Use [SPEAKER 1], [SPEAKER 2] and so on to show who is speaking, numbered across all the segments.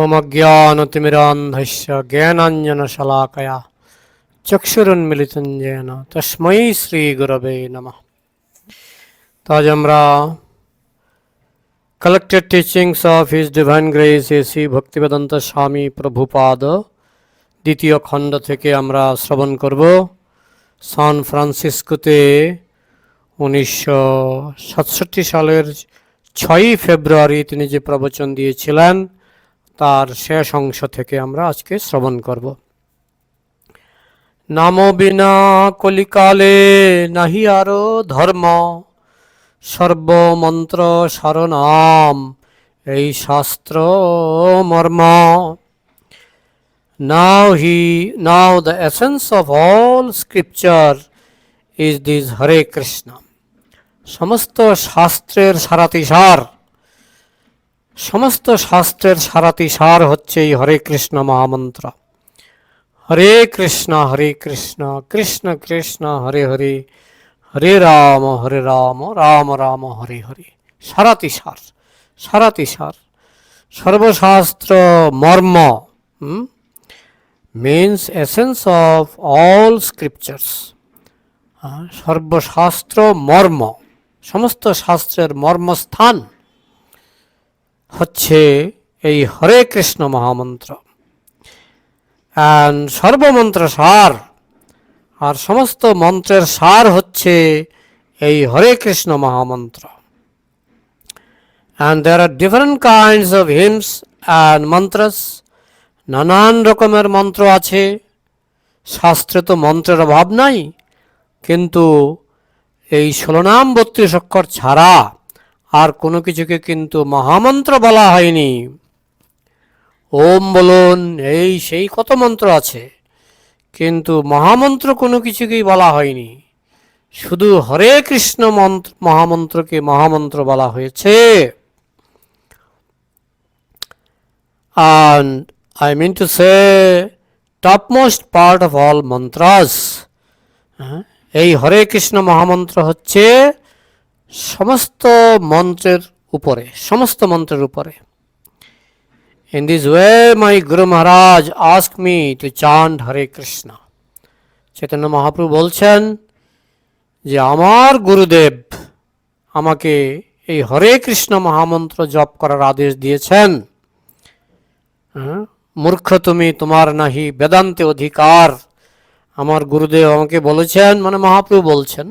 [SPEAKER 1] ओमज्ञानतिमिरान्धस्य ज्ञानाञ्जनशलाकया চক্ষুরুন্মিলিতন যেন তস্মৈ শ্রী গুরবে নম তো আজ আমরা collected teachings of his divine grace A Shri Bhaktivedanta Swami Prabhupada দ্বিতীয় খণ্ড থেকে আমরা শ্রবণ করব সান ফ্রান্সিসকোতে উনিশশো সালের ছয়ই ফেব্রুয়ারি তিনি যে প্রবচন দিয়েছিলেন তার শেষ অংশ থেকে আমরা আজকে শ্রবণ করব নাম বিনা কলিকালে নাহি আরো ধর্ম সর্বমন্ত্র সারনাম এই শাস্ত্র মর্ম now he now the essence of all scripture is this Hare Krishna সমস্ত শাস্ত্রের সারাতিসার সমস্ত শাস্ত্রের সারাতি সার হচ্ছে এই হরে কৃষ্ণ মহামন্ত্র হরে কৃষ্ণ হরে কৃষ্ণ কৃষ্ণ কৃষ্ণ হরে হরে হরে রাম হরে রাম রাম রাম হরে হরে সারাতি সার সারাতি সার সর্বশাস্ত্র মর্ম means essence of all scriptures সর্বশাস্ত্র মর্ম সমস্ত শাস্ত্রের মর্মস্থান হচ্ছে এই হরে কৃষ্ণ মহামন্ত্র অ্যান্ড সর্বমন্ত্র সার আর সমস্ত মন্ত্রের সার হচ্ছে এই হরে কৃষ্ণ মহামন্ত্র and there are different kinds of hymns and mantras নানান রকমের মন্ত্র আছে শাস্ত্রে তো মন্ত্রের অভাব নাই কিন্তু এই ষোলনাম বত্রিশ অক্ষর ছাড়া আর কোনো কিছুকে কিন্তু মহামন্ত্র বলা হয়নি ওম বলুন এই সেই কত মন্ত্র আছে কিন্তু মহামন্ত্র কোনো কিছুকেই বলা হয়নি শুধু হরে কৃষ্ণ মন্ত্র মহামন্ত্রকে মহামন্ত্র বলা হয়েছে I mean to say topmost part of all mantras হ্যাঁ এই হরে কৃষ্ণ মহামন্ত্র হচ্ছে সমস্ত মন্ত্রের উপরে সমস্ত মন্ত্রের উপরে ইন দিস ওয়ে মাই গুরু Maharaj ask me to chant Hare Krishna Chaitanya Mahaprabhu বলছেন যে আমার গুরুদেব আমাকে এই হরে কৃষ্ণ মহামন্ত্র জপ করার আদেশ দিয়েছেন হ্যাঁ, মূর্খ তুমি তোমার নাহি বেদান্তে অধিকার আমার গুরুদেব আমাকে বলেছেন মানে মহাপ্রভু বলছেন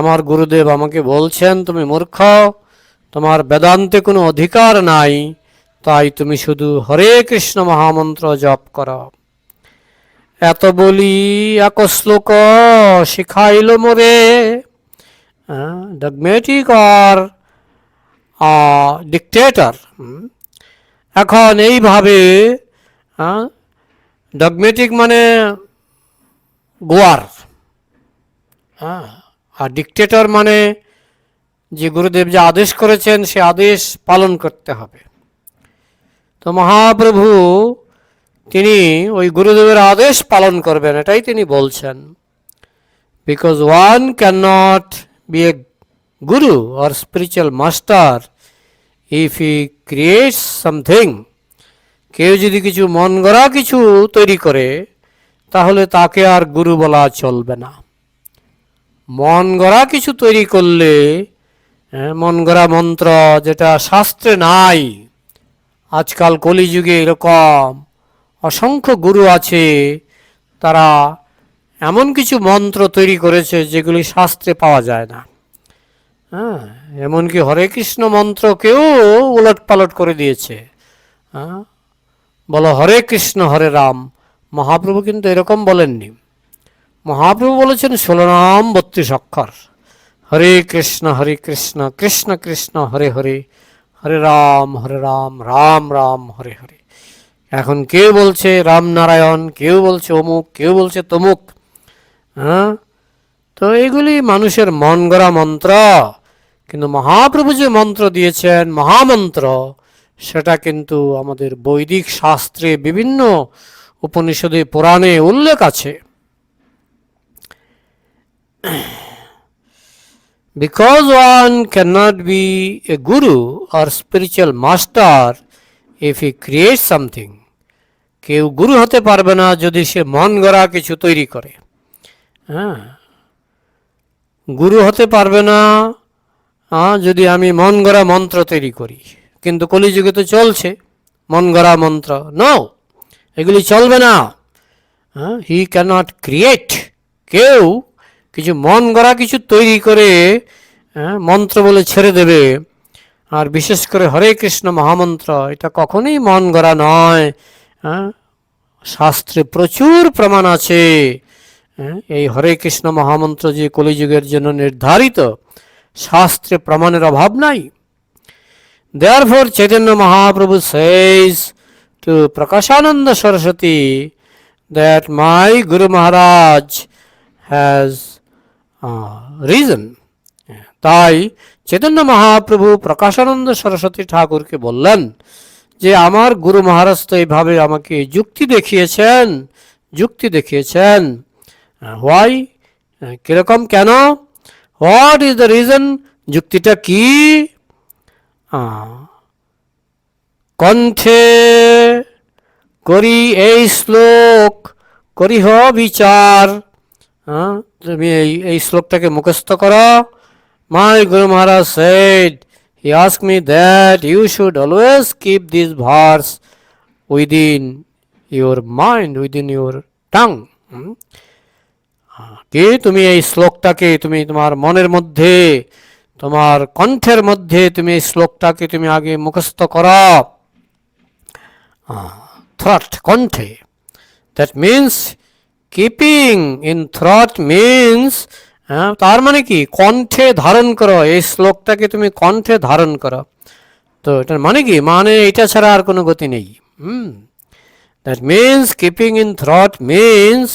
[SPEAKER 1] আমার গুরুদেব আমাকে বলছেন তুমি মূর্খ তোমার বেদান্তে কোনো অধিকার নাই তাই তুমি শুধু হরে কৃষ্ণ মহামন্ত্র জপ কর এত বলি এক শ্লোক শিখাইল মোরে ডগমেটিক আর ডিকটেটর এখন এইভাবে ডগমেটিক মানে গোয়ার হ্যাঁ আর ডিকটেটর মানে যে গুরুদেব যে আদেশ করেছেন সে আদেশ পালন করতে হবে তো মহাপ্রভু তিনি ওই গুরুদেবের আদেশ পালন করবেন এটাই তিনি বলছেন because one can not be a guru or spiritual master if he create something কেউ যদি কিছু মন গড়া কিছু তৈরি করে তাহলে তাকে আর গুরু বলা চলবে না মন গড়া কিছু তৈরি করলে হ্যাঁ, মন গড়া মন্ত্র যেটা শাস্ত্রে নাই আজকাল কলিযুগে এরকম অসংখ্য গুরু আছে তারা এমন কিছু মন্ত্র তৈরি করেছে যেগুলি শাস্ত্রে পাওয়া যায় না হ্যাঁ এমনকি হরে কৃষ্ণ মন্ত্রকেও উলট পালট করে দিয়েছে হ্যাঁ বলো হরে কৃষ্ণ হরে রাম মহাপ্রভু কিন্তু এরকম বলেননি মহাপ্রভু বলেছেন ষোলো নাম বত্রিশ অক্ষর হরে কৃষ্ণ হরে কৃষ্ণ কৃষ্ণ কৃষ্ণ হরে হরে হরে রাম হরে রাম রাম রাম হরে হরে এখন কেউ বলছে রামনারায়ণ কেউ বলছে অমুক কেউ বলছে তমুক হ্যাঁ তো এগুলি মানুষের মন গড়া মন্ত্র কিন্তু মহাপ্রভু যে মন্ত্র দিয়েছেন মহামন্ত্র সেটা কিন্তু আমাদের বৈদিক শাস্ত্রে বিভিন্ন উপনিষদে পুরাণে উল্লেখ আছে Because one cannot be a guru or spiritual master if he creates something. কেউ গুরু হতে পারবে না যদি সে মন গড়া কিছু তৈরি করে হ্যাঁ গুরু হতে পারবে না যদি আমি মন গড়া মন্ত্র তৈরি করি কিন্তু কলিযুগে তো চলছে মন গড়া মন্ত্র নাও এগুলি চলবে না হ্যাঁ হি ক্যানট ক্রিয়েট কেউ কিছু মন গড়া কিছু তৈরি করে মন্ত্র বলে ছেড়ে দেবে আর বিশেষ করে হরে কৃষ্ণ মহামন্ত্র এটা কখনোই মন গড়া নয় শাস্ত্রে প্রচুর প্রমাণ আছে এই হরে কৃষ্ণ মহামন্ত্র যে কলিযুগের জন্য নির্ধারিত শাস্ত্রে প্রমাণের অভাব নাই for Chaitanya Mahaprabhu said to Prakashananda Saraswati that my গুরু মহারাজ হ্যাজ রিজন তাই চৈতন্য মহাপ্রভু প্রকাশানন্দ সরস্বতী ঠাকুরকে বললেন যে আমার গুরু মহারাজ তো এইভাবে আমাকে যুক্তি দেখিয়েছেন যুক্তি দেখিয়েছেন হোয়াই কীরকম কেন হোয়াট ইজ দ্য রিজন যুক্তিটা কি কণ্ঠে করি এই শ্লোক করিহ বিচার তুমি এই এই শ্লোকটাকে মুখস্থ করো মাই গুরু Maharaj said he ask me that you should always keep this verse within your mind within your tongue কি তুমি এই শ্লোকটাকে তুমি তোমার মনের মধ্যে তোমার কণ্ঠের মধ্যে তুমি এই শ্লোকটাকে তুমি আগে মুখস্থ করো থ্রট কণ্ঠে that means keeping in throat means হ্যাঁ তার মানে কি কণ্ঠে ধারণ করো এই শ্লোকটাকে তুমি কণ্ঠে ধারণ করো তো এটার মানে কি মানে এটা ছাড়া আর কোনো গতি নেই hmm that means keeping in throat means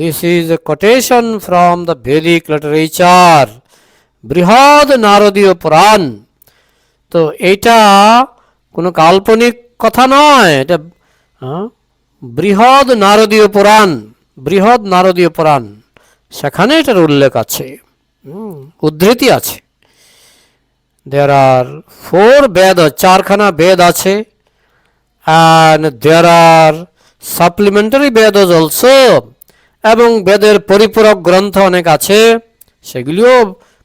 [SPEAKER 1] this is a quotation from the Vedic literature Brihat Naradiya পুরাণ তো এইটা কোনো কাল্পনিক কথা নয় এটা হ্যাঁ বৃহৎ নারদীয় পুরাণ বৃহৎ নারদীয় পুরাণ সেখানে এটার উল্লেখ আছে উদ্ধৃতি আছে দেয়ার there are four চারখানা বেদ আছে অ্যান্ড দেয়ার আর সাপ্লিমেন্টারি বেদ অজ also এবং বেদের পরিপূরক গ্রন্থ অনেক আছে সেগুলিও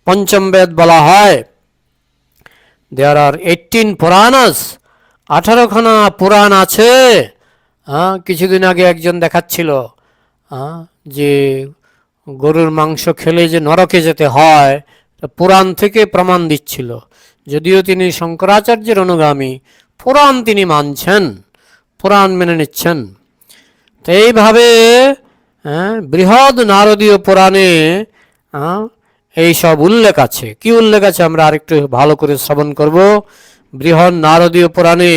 [SPEAKER 1] পঞ্চম বেদ বলা হয় দেয়ার আর এইটিন পুরাণস আঠারোখানা পুরাণ আছে হ্যাঁ কিছুদিন আগে একজন দেখাচ্ছিল হ্যাঁ যে গরুর মাংস খেলে যে নরকে যেতে হয় পুরাণ থেকে প্রমাণ দিচ্ছিল যদিও তিনি শঙ্করাচার্যের অনুগামী পুরাণ তিনি মানছেন পুরাণ মেনে নিচ্ছেন তো এইভাবে হ্যাঁ, বৃহৎ নারদীয় পুরাণে হ্যাঁ, এই সব উল্লেখ আছে কি উল্লেখ আছে আমরা আরেকটু ভালো করে শ্রবণ করব বৃহৎ নারদীয় পুরাণে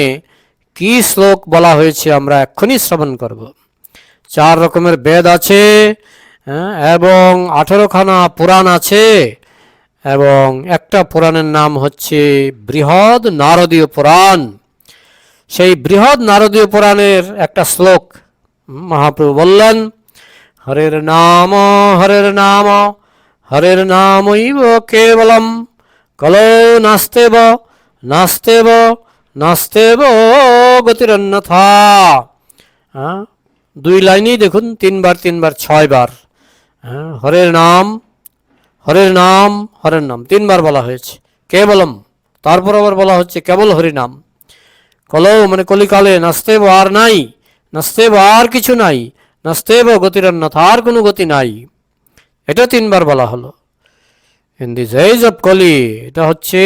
[SPEAKER 1] কি শ্লোক বলা হয়েছে আমরা এক্ষুনি শ্রবণ করব চার রকমের বেদ আছে হ্যাঁ, এবং আঠেরোখানা পুরাণ আছে এবং একটা পুরাণের নাম হচ্ছে বৃহৎ নারদীয় পুরাণ সেই বৃহৎ নারদীয় পুরাণের একটা শ্লোক মহাপ্রভু বললেন হরের নাম হরের নাম হরের নামইব কেবলম কল নাস্তেব নাস্তেব নাস্তেব গতির অন্যথা হ্যাঁ দুই লাইনই দেখুন তিনবার তিনবার ছয়বার হ্যাঁ হরের নাম হরের নাম হরের নাম তিনবার বলা হয়েছে কেবলম তারপর আবার বলা হচ্ছে কেবল হরিনাম কল মানে কলিকালে নাস্তেব আর নাই নাস্তেব আর কিছু নাই নাস্তেব গতির অন্যথা আর কোনো গতি নাই এটা তিনবার বলা হলো ইন দি জেজ অফ কলি এটা হচ্ছে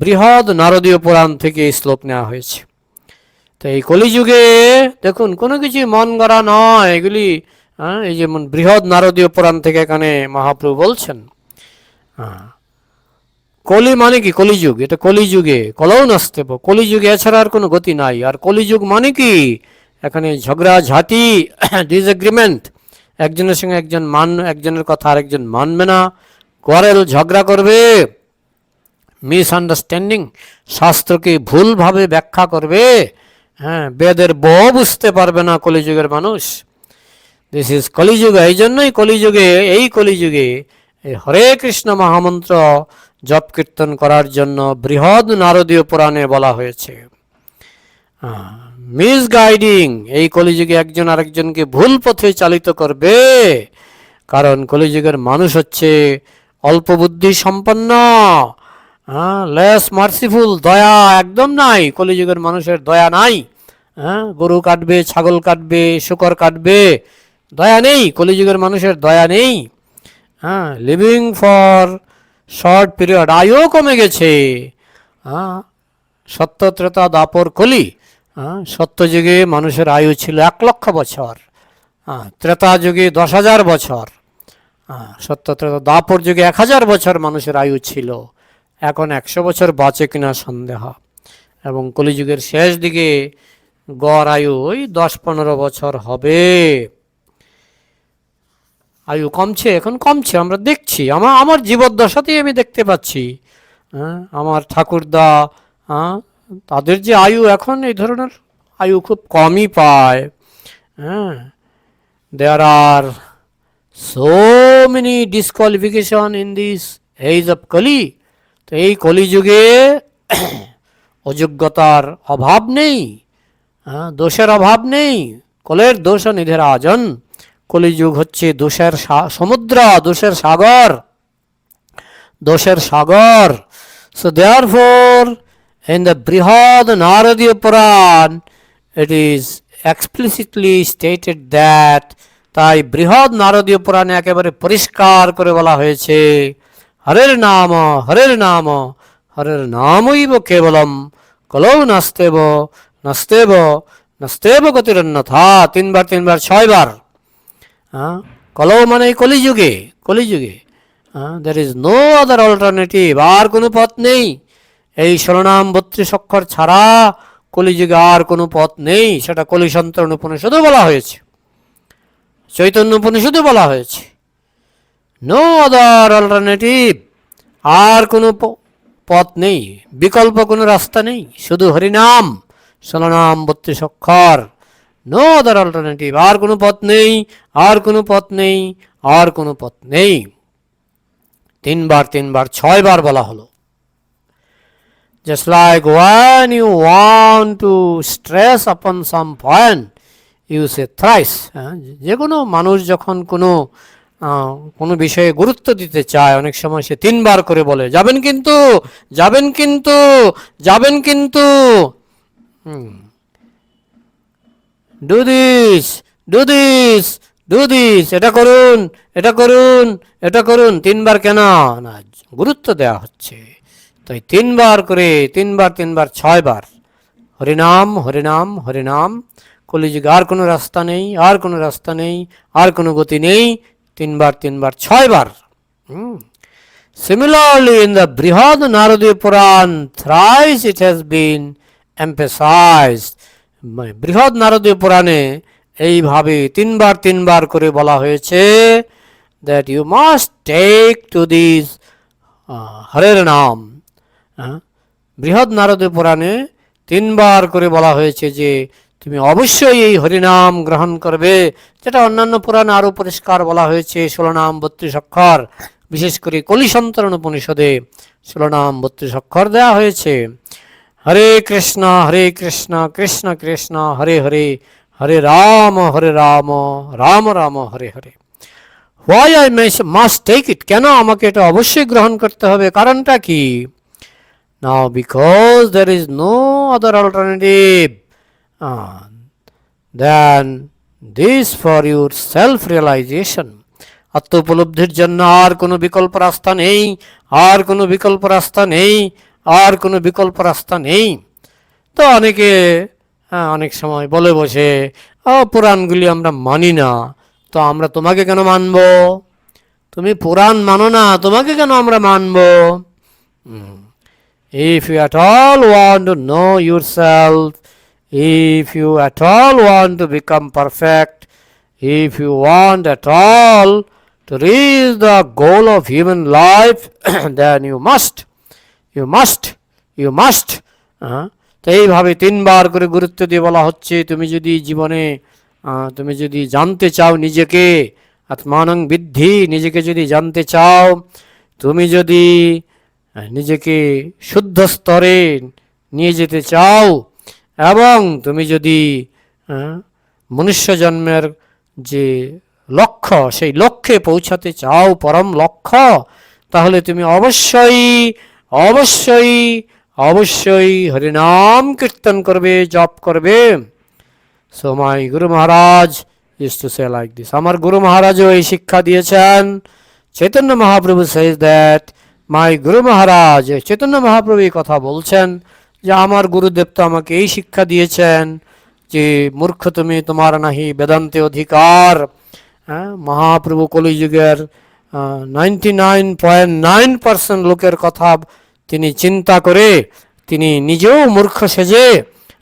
[SPEAKER 1] বৃহৎ নারদীয় পুরাণ থেকে এই শ্লোক নেওয়া হয়েছে তো এই কলিযুগে দেখুন কোনো কিছু মন গড়া নয় এগুলি হ্যাঁ এই যেমন বৃহৎ নারদীয় পুরাণ থেকে এখানে মহাপ্রভু বলছেন হ্যাঁ কলি মানে কি কলিযুগ এটা কলিযুগে কলৌ নাস্তেব কলিযুগে এছাড়া আর কোনো গতি নাই আর কলিযুগ মানে কি এখানে ঝগড়া ঝাঁটি ডিসএগ্রিমেন্ট একজনের সঙ্গে একজন মান একজনের কথা আর একজন মানবে না কোয়ারেল ঝগড়া করবে মিসআন্ডারস্ট্যান্ডিং শাস্ত্রকে ভুলভাবে ব্যাখ্যা করবে হ্যাঁ বেদের ব বুঝতে পারবে না কলিযুগের মানুষ দিস ইজ কলিযুগ এই জন্যই কলিযুগে এই কলিযুগে হরে কৃষ্ণ মহামন্ত্র জপ কীর্তন করার জন্য বৃহৎ নারদীয় পুরাণে বলা হয়েছে মিস গাইডিং এই কলিযুগে একজন আরেকজনকে ভুল পথে চালিত করবে কারণ কলিযুগের মানুষ হচ্ছে অল্প বুদ্ধি সম্পন্ন হ্যাঁ লেস মার্সিফুল দয়া একদম নাই কলিযুগের মানুষের দয়া নাই হ্যাঁ গরু কাটবে ছাগল কাটবে শুকর কাটবে দয়া নেই কলিযুগের মানুষের দয়া নেই হ্যাঁ লিভিং ফর শর্ট পিরিয়ড আয়ও কমে গেছে হ্যাঁ সত্যত্রেতা দাপর কলি হ্যাঁ সত্যযুগে মানুষের আয়ু ছিল এক লক্ষ বছর হ্যাঁ ত্রেতা যুগে দশ হাজার বছর হ্যাঁ সত্যত্রেতা দাপর যুগে এক হাজার বছর মানুষের আয়ু ছিল এখন একশো বছর বাঁচে কিনা সন্দেহ এবং কলিযুগের শেষ দিকে গড় আয়ু ওই দশ পনেরো বছর হবে আয়ু কমছে এখন কমছে আমরা দেখছি আমার আমার জীবদ্দশাতেই আমি দেখতে পাচ্ছি হ্যাঁ আমার ঠাকুরদা হ্যাঁ তাদের যে আয়ু এখন এই ধরনের আয়ু খুব কমই পায় হ্যাঁ there are so many disqualification in this age of Kali তো এই কলিযুগে অযোগ্যতার অভাব নেই হ্যাঁ, দোষের অভাব নেই কলের দোষ নিধের আজন কলিযুগ হচ্ছে দোষের সমুদ্র দোষের সাগর দোষের সাগর so therefore in the Brihat Naradiya Purana it is explicitly stated that তাই বৃহৎ নারদীয় পুরাণে একেবারে পরিষ্কার করে বলা হয়েছে হরের নাম হরের নাম হরের নামইব কেবলম কলৌ নাস্তেব নাস্তেব নাস্তেব গতিরন্যথা তিনবার তিনবার ছয়বার হ্যাঁ কলৌ মানে কলিযুগে কলিযুগে হ্যাঁ there is no other alternative আর কোনো পথ নেই এই শরণাম বত্রিশ অক্ষর ছাড়া কলিযুগে আর কোনো পথ নেই সেটা কলিসন্তরণ উপনিষদে বলা হয়েছে চৈতন্য উপনিষদে বলা হয়েছে নো আদার অলটারনেটিভ আর কোনো পথ নেই বিকল্প কোনো রাস্তা নেই শুধু হরিনাম সলনাম বত্রিশ অক্ষর নো আদার অল্টারনেটিভ আর কোনো পথ নেই আর কোনো পথ নেই আর কোনো পথ নেই তিনবার তিনবার ছয়বার বলা হলো Just like when you want to stress upon some point, you say thrice. হ্যাঁ? যে কোনো মানুষ যখন কোনো কোনো বিষয়ে গুরুত্ব দিতে চায় অনেক সময় সে তিনবার করে বলে যাবেন কিন্তু যাবেন কিন্তু যাবেন কিন্তু do this do this do this এটা করুন এটা করুন এটা করুন তিনবার কেন না গুরুত্ব দেওয়া হচ্ছে তাই তিনবার করে তিনবার তিনবার ছয়বার হরিনাম হরিনাম হরিনাম কলিযুগে আর কোনো রাস্তা নেই আর কোনো রাস্তা নেই আর কোনো গতি নেই তিনবার তিনবার ছয়বার hmm similarly in the Brihat Naradi Purana thrice it has been মানে এম্পেসাইজ বৃহৎ নারদীয় পুরাণে এইভাবে তিনবার তিনবার করে বলা হয়েছে that you must take to this হরের নাম বৃহৎ নারদীয় পুরাণে তিনবার করে বলা হয়েছে যে তুমি অবশ্যই এই হরিনাম গ্রহণ করবে যেটা অন্যান্য পুরাণ আরও পরিষ্কার বলা হয়েছে ষোলো নাম বত্রিশ অক্ষর বিশেষ করে কলিসন্তরণ উপনিষদে ষোলো নাম বত্রিশ অক্ষর দেওয়া হয়েছে Hare Krishna Hare Krishna Krishna Krishna Hare Hare Hare Rama Hare Rama Rama Rama Hare Hare why I must take it কেন আমাকে এটা অবশ্যই গ্রহণ করতে হবে কারণটা কি now because there is no other alternative on, then this for your self-realization. আত্মোপলব্ধির জন্য আর কোনো বিকল্প রাস্তা নেই আর কোনো বিকল্প রাস্তা নেই আর কোনো বিকল্প রাস্তা নেই তো অনেকে অনেক সময় বলে বসে পুরাণগুলি আমরা মানি না তো আমরা তোমাকে কেন মানব তুমি পুরাণ মানো না তোমাকে কেন আমরা মানব if you at all want know yourself If you at all want to become perfect, if you want at all to reach the goal of human life, then you must, you must, you must. তো এইভাবে তিনবার করে গুরুত্ব দিয়ে বলা হচ্ছে তুমি যদি জীবনে তুমি যদি জানতে চাও নিজেকে আত্মানং বৃদ্ধি নিজেকে যদি জানতে চাও তুমি যদি নিজেকে শুদ্ধ স্তরে নিয়ে যেতে চাও এবং তুমি যদি মনুষ্য জন্মের যে লক্ষ্য সেই লক্ষ্যে পৌঁছাতে চাও পরম লক্ষ্য তাহলে তুমি অবশ্যই অবশ্যই অবশ্যই হরিনাম কীর্তন করবে জপ করবে সো মাই গুরু মহারাজ টু লাইক দিস আমার গুরু মহারাজও এই শিক্ষা দিয়েছেন Chaitanya Mahaprabhu says that my গুরু মহারাজ চৈতন্য মহাপ্রভু কথা বলছেন যে আমার গুরুদেব তো আমাকে এই শিক্ষা দিয়েছেন যে মূর্খ তুমি তোমার নাহি বেদান্তে অধিকার হ্যাঁ মহাপ্রভু কলিযুগের ninety nine point nine percent লোকের কথা তিনি চিন্তা করে তিনি নিজেও মূর্খ সেজে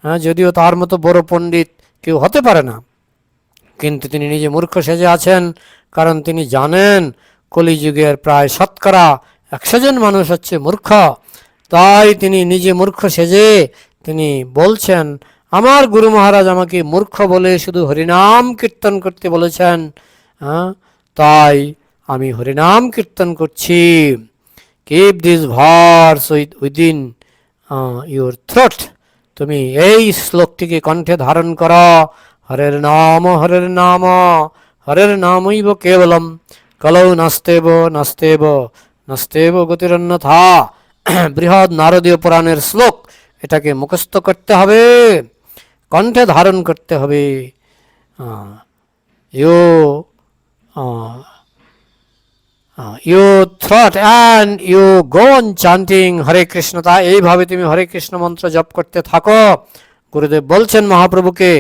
[SPEAKER 1] হ্যাঁ যদিও তার মতো বড় পণ্ডিত কেউ হতে পারে না কিন্তু তিনি নিজে মূর্খ সেজে আছেন কারণ তিনি জানেন কলিযুগের প্রায় শতকরা একশো জন মানুষ হচ্ছে মূর্খ তাই তিনি নিজে মূর্খ সেজে তিনি বলছেন আমার গুরু মহারাজ আমাকে মূর্খ বলে শুধু হরিনাম কীর্তন করতে বলেছেন হ্যাঁ তাই আমি হরিনাম কীর্তন করছি keep this verse within your throat তুমি এই শ্লোকটিকে কণ্ঠে ধারণ কর হরের নাম হরের নাম হরের নামইব কেবলম কলৌ নাস্তেব নাস্তেব নাস্তেব গতিরন্যথা বৃহৎ নারদীয় পুরাণের শ্লোক এটাকে মুখস্থ করতে হবে কণ্ঠে ধারণ করতে হবে you you throat and you go on chanting Hare Krishna তা এইভাবে তুমি হরে কৃষ্ণ মন্ত্র জপ করতে থাকো গুরুদেব বলছেন মহাপ্রভুকে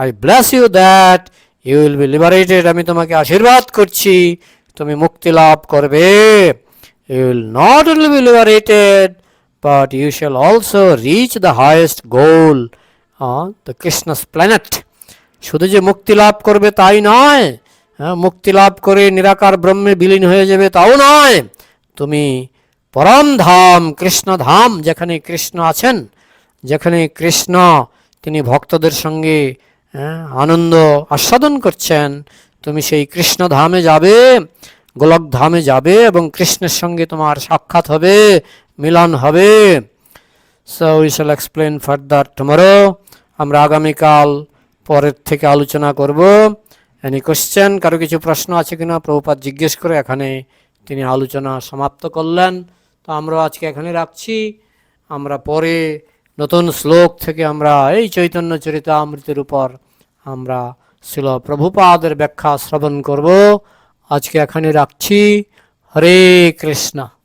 [SPEAKER 1] I bless you that you will be liberated আমি তোমাকে আশীর্বাদ করছি তুমি মুক্তি লাভ করবে you will not only be liberated, but you shall also reach the highest goal on the Krishna's planet. শুধু যে মুক্তি লাভ করবে তাই নয় হ্যাঁ মুক্তি লাভ করে নিরাকার ব্রহ্মে বিলীন হয়ে যাবে তাও নয় তুমি পরম ধাম কৃষ্ণ ধাম যেখানে কৃষ্ণ আছেন যেখানে কৃষ্ণ তিনি ভক্তদের সঙ্গে হ্যাঁ, আনন্দ আস্বাদন করছেন তুমি সেই কৃষ্ণ ধামে যাবে গোলকধামে যাবে এবং কৃষ্ণের সঙ্গে তোমার সাক্ষাৎ হবে মিলন হবে so we shall explain further tomorrow আমরা আগামীকাল পরের থেকে আলোচনা করব এনি কোশ্চেন কারো কিছু প্রশ্ন আছে কিনা প্রভুপাত জিজ্ঞেস করে এখানে তিনি আলোচনা সমাপ্ত করলেন তো আমরা আজকে এখানে রাখছি আমরা পরে নতুন শ্লোক থেকে আমরা এই চৈতন্য চরিতামৃতের উপর আমরা শিল প্রভুপাদের ব্যাখ্যা শ্রবণ করব আজকে এখানে রাখছি হরে কৃষ্ণা